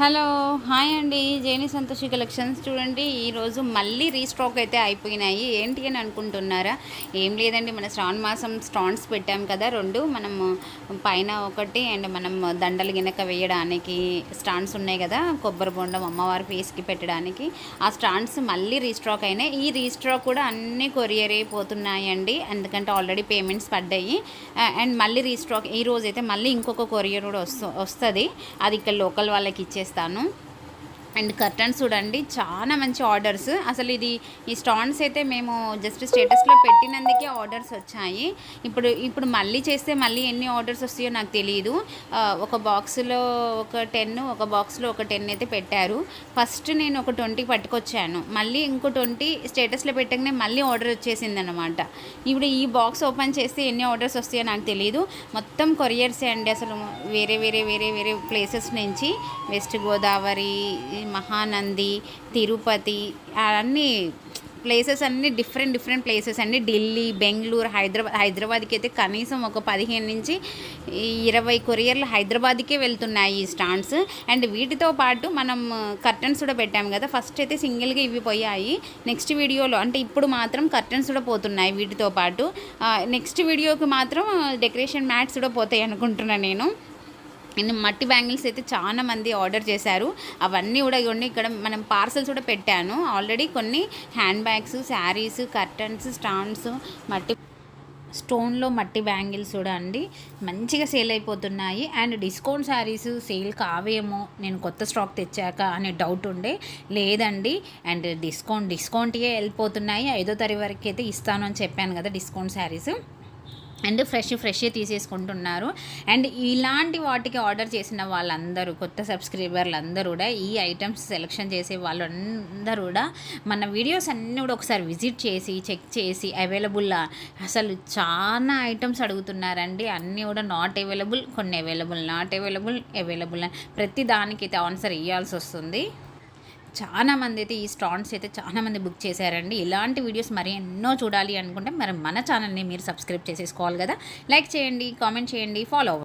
Hello hi అండి. జేని Santoshi collections చూడండి. ఈరోజు మళ్ళీ రీస్టాక్ అయితే అయిపోయినాయి. ఏంటి అని అనుకుంటున్నారా? ఏం లేదండి. మన శ్రావణ మాసం స్టాండ్స్ పెట్టాం కదా. రెండు మనం పైన ఒకటి అండ్ మనం దండలు గినక వేయడానికి స్టాండ్స్ ఉన్నాయి కదా. కొబ్బరి బొండం అమ్మవారి ఫేస్కి పెట్టడానికి. ఆ స్టాండ్స్ మళ్ళీ రీస్టాక్ అయినాయి. ఈ రీస్టాక్ కూడా అన్నీ కొరియర్ అయిపోతున్నాయండి ఎందుకంటే ఆల్రెడీ పేమెంట్స్ పడ్డాయి. అండ్ మళ్ళీ రీస్టాక్ ఈ రోజు అయితే మళ్ళీ ఇంకొక కొరియర్ కూడా వస్తు వస్తుంది. అది ఇక్కడ లోకల్ వాళ్ళకి చేస్తాను. అండ్ కర్టన్స్ చూడండి చాలా మంచి ఆర్డర్స్. అసలు ఇది ఈ స్టాండ్స్ అయితే మేము జస్ట్ స్టేటస్లో పెట్టినందుకే ఆర్డర్స్ వచ్చాయి. ఇప్పుడు ఇప్పుడు మళ్ళీ చేస్తే మళ్ళీ ఎన్ని ఆర్డర్స్ వస్తాయో నాకు తెలియదు ఒక బాక్స్లో ఒక టెన్ ఒక బాక్స్లో ఒక టెన్ అయితే పెట్టారు. ఫస్ట్ నేను ఒక ట్వంటీ పట్టుకొచ్చాను. మళ్ళీ ఇంకో ట్వంటీ స్టేటస్లో పెట్టగానే మళ్ళీ ఆర్డర్ వచ్చేసింది అనమాట ఇప్పుడు ఈ బాక్స్ ఓపెన్ చేస్తే ఎన్ని ఆర్డర్స్ వస్తాయో నాకు తెలియదు మొత్తం కొరియర్సే అండి అసలు. వేరే వేరే వేరే వేరే ప్లేసెస్ నుంచి వెస్ట్ గోదావరి మహానంది తిరుపతి అన్నీ ప్లేసెస్ అన్నీ డిఫరెంట్ డిఫరెంట్ ప్లేసెస్ అండి. ఢిల్లీ బెంగళూరు హైదరాబాద్ హైదరాబాద్కి అయితే కనీసం ఒక పదిహేను నుంచి ఈ ఇరవై కొరియర్లు హైదరాబాద్కే వెళ్తున్నాయి ఈ స్టాండ్స్. అండ్ వీటితో పాటు మనం కర్టన్స్ కూడా పెట్టాము కదా ఫస్ట్ అయితే సింగిల్గా ఇవి పోయాయి. నెక్స్ట్ వీడియోలో అంటే ఇప్పుడు మాత్రం కర్టన్స్ కూడా పోతున్నాయి వీటితో పాటు. నెక్స్ట్ వీడియోకి మాత్రం డెకరేషన్ మ్యాట్స్ కూడా పోతాయి అనుకుంటున్నాను నేను. మట్టి బ్యాంగిల్స్ అయితే చాలా మంది ఆర్డర్ చేశారు. అవన్నీ కూడా ఇవ్వండి. ఇక్కడ మనం పార్సల్స్ కూడా పెట్టాను. ఆల్రెడీ కొన్ని hand bags saris curtains stands మట్టి స్టోన్లో మట్టి బ్యాంగిల్స్ కూడా అండి. మంచిగా సేల్ అయిపోతున్నాయి. అండ్ డిస్కౌంట్ శారీస్ సేల్ కావేమో నేను కొత్త స్టాక్ తెచ్చాక అనే డౌట్ ఉండే. లేదండి. అండ్ డిస్కౌంట్ డిస్కౌంట్యే వెళ్ళిపోతున్నాయి. ఐదో తారీఖు వరకు అయితే ఇస్తాను అని చెప్పాను కదా discount saris. And fresh fresh తీసుకుంటున్నారు అండ్ ఇలాంటి వాటికి ఆర్డర్ చేసిన వాళ్ళందరూ కొత్త సబ్స్క్రైబర్లు అందరూ కూడా ఈ ఐటమ్స్ సెలెక్షన్ చేసే వాళ్ళందరూ కూడా మన వీడియోస్ అన్నీ కూడా ఒకసారి విజిట్ చేసి చెక్ చేసి అవైలబుల్లా? అసలు చాలా ఐటమ్స్ అడుగుతున్నారండి. అన్నీ కూడా నాట్ అవైలబుల్ కొన్ని అవైలబుల్ నాట్ అవైలబుల్ అవైలబుల్ ప్రతి దానికైతే ఆన్సర్ ఇవ్వాల్సి వస్తుంది. చాలా మంది అయితే ఈ స్టాండ్స్ అయితే చాలా మంది బుక్ చేశారండి. ఇలాంటి వీడియోస్ మరి ఎన్నో చూడాలి అనుకుంటే మరి మన ఛానల్ని మీరు సబ్స్క్రైబ్ చేసేసుకోవాలి కదా. లైక్ చేయండి కామెంట్ చేయండి ఫాలో